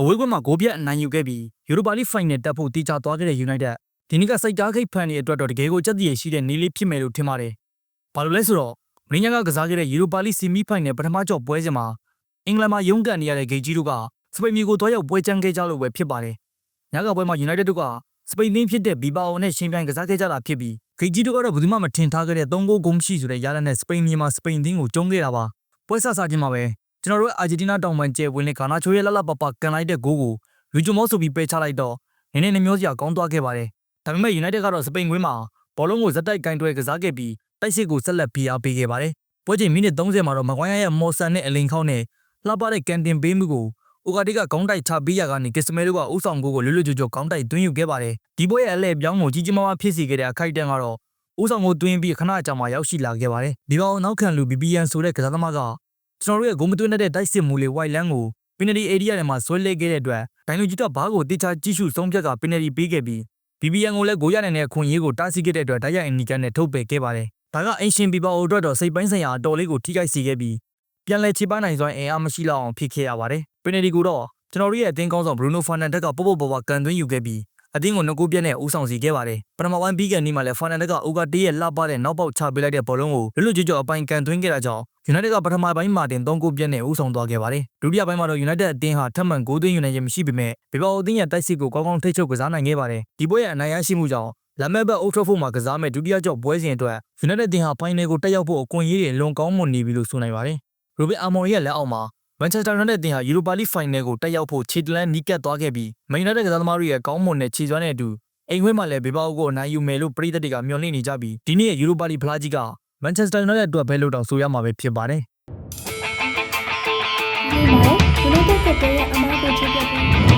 အဝေးကွင်းမှာဂိုးပြတ်အနိုင်ယူခဲ့ပြီးယူရိုပါလိဖိုင်နယ်တက်ဖို့တီချာသွားခဲ့တဲ့ United ဒီနေ့ကစိတ်သားခိတ်ဖန်တွေအတွက်တော့တကယ်ကိုစက်တည်ရရှိတဲ့နေလေးဖြစ်မယ်လို့ထင်ပါတယ်။ဘာလို့လဲဆိုတော့မင်းညာကကစားခဲ့တဲ့ယူရိုပါလိဆီမီဖိုင်နယ်ပထမကြော့ပွဲစဉ်မှာအင်္ဂလန်မှာရုန်းကန်နေရတဲ့ဂေဂျီတို့ကစပိန်မျိုးကိုတွားရောက်ပွဲချမ်းခဲ့ကြလို့ပဲဖြစ်ပါတယ်။ညကပွဲမှာ United တို့ကစပိန်တင်းဖြစ်တဲ့ဘီဘာအိုနဲ့ရှင်ပြိုင်ကစားခဲ့ကြတာဖြစ်ပြီးဂေဂျီတို့ကတော့ဘယ်သူမှမထင်ထားခဲ့တဲ့3ဂိုးဂုံးရှိဆိုတဲ့ရလဒ်နဲ့စပိန်မြန်မာစပိန်တင်းကိုကျုံးခဲ့တာပါ။ပွဲဆဆချင်းမှာပဲ ကျွန်တော်တို့အာဂျင်တီးနားတောင်ပိုင်းကျယ်ဝင်တဲ့ဂါနာချိုရဲ့လလပပကန်လိုက်တဲ့ဂိုးကိုလူဂျူမောဆိုပြီးပယ်ချလိုက်တော့နည်းနည်းနှမျောစရာကောင်းသွားခဲ့ပါတယ်။ဒါပေမဲ့ United ကတော့စပိန်ကွင်းမှာဘောလုံးကိုဇက်တိုက်ကင်တွဲကစားခဲ့ပြီးတိုက်စစ်ကိုဆက်လက်ဖိအားပေးခဲ့ပါတယ်။ပွဲချိန်မိနစ်30မှာတော့မကွိုင်းရဲ့မော်ဆန်နဲ့အလင်ခေါင်းနဲ့လှပတဲ့ကန်တင်ပေးမှုကိုအိုဂါတီကခေါင်းတိုက်ချပေးရကနေကစ္စမဲတို့ကဥဆောင်ကိုကိုလွတ်လွတ်ကျွတ်ကျွတ်ခေါင်းတိုက်သွင်းယူခဲ့ပါတယ်။ဒီပွဲရဲ့အလဲပြောင်းကိုကြီးကြီးမားမားဖြစ်စေခဲ့တဲ့အခိုက်အတန့်ကတော့ဥဆောင်ကိုသွင်းပြီးခဏကြာမှရောက်ရှိလာခဲ့ပါတယ်။ဒီဘောင်နောက်ခံလူ BBN ဆိုတဲ့ကစားသမားက ကျွန်တော်တို့ရဲ့ဂိုးမသွင်းတဲ့တိုက်စစ်မူလေးဝိုက်လန်းကိုပီနတီအေရီးယာထဲမှာဆွဲလဲခဲ့တဲ့အတွက်ဒိုင်လူကြီးကဘားကိုတေချာကြည့်ရှုဆုံးဖြတ်ကပီနတီပေးခဲ့ပြီး BBN ကိုလည်းဂိုးရနိုင်တဲ့အခွင့်အရေးကိုတားဆီးခဲ့တဲ့အတွက်တိုက်ရိုက်အနီကန်နဲ့ထုတ်ပယ်ခဲ့ပါတယ်။ဒါကအင်ရှင်ဘီဘာအိုအတွက်တော့စိတ်ပိုင်းဆိုင်ရာအတော်လေးကိုထိခိုက်စေခဲ့ပြီးပြန်လည်ခြေပနိုင်စွမ်းအင်အားမရှိလောက်အောင်ဖြစ်ခဲ့ရပါတယ်။ပီနတီကိုတော့ကျွန်တော်တို့ရဲ့အသင်းကောင်းဆောင်ဘရူနိုဖာနန်ဒက်ကပုတ်ပုတ်ပွားပွားကန်သွင်းယူခဲ့ပြီးအသင်းကိုငကိုပြက်နဲ့ဦးဆောင်စီခဲ့ပါတယ်။ပထမပိုင်းပြီးကန်ဒီမှာလည်းဖာနန်ဒက်ကအိုဂါတေးရဲ့လှပတဲ့နောက်ပေါက်ချပေးလိုက်တဲ့ဘောလုံးကိုလွတ်လွတ်ကျွတ်ကျွတ်အပိုင်ကန်သွင်းခဲ့တာကြောင့် United ကပထမပိုင်းမှာတင်3ဂိုးပြက်နဲ့ဦးဆောင်သွားခဲ့ပါတယ်။ဒုတိယပိုင်းမှာတော့ United အသင်းဟာထပ်မံဂိုးသွင်းယူနိုင်ခြင်းမရှိပေမဲ့ဘေဘာအိုအသင်းရဲ့တိုက်စစ်ကိုကောင်းကောင်းထိချုပ်ကစားနိုင်ခဲ့ပါတယ်။ဒီပွဲရဲ့အနိုင်ရရှိမှုကြောင့်လမ်မက်ဘတ်အိုထရဖို့မှာကစားမဲ့ဒုတိယကြော့ပွဲစဉ်အတွက် United အသင်းဟာဖိုင်နယ်ကိုတက်ရောက်ဖို့အခွင့်အရေးတွေလွန်ကောင်းမွန်နေပြီလို့ဆိုနိုင်ပါတယ်။ရိုဘင်အာမော်ရဲ့လက်အောက်မှာ Manchester United အသင်းဟာ Europa League Final ကိုတက်ရောက်ဖို့ခြေတလန်းနီးကပ်သွားခဲ့ပြီး Man United ကစားသမားတွေရဲ့ကောင်းမွန်တဲ့ခြေစွမ်းနဲ့အတူအိမ်ဝဲမှာလည်းဘေဘာအိုကိုအနိုင်ယူမယ်လို့ပရိသတ်တွေကမျှော်လင့်နေကြပြီးဒီနေ့ရဲ့ Europa League ဖလားကြီးက Manchester United အတွက်ပဲလို့တောင်ဆိုရမှာပဲဖြစ်ပါတယ်။ဒီမှာ United ကတည်းကအမားကိုချပြ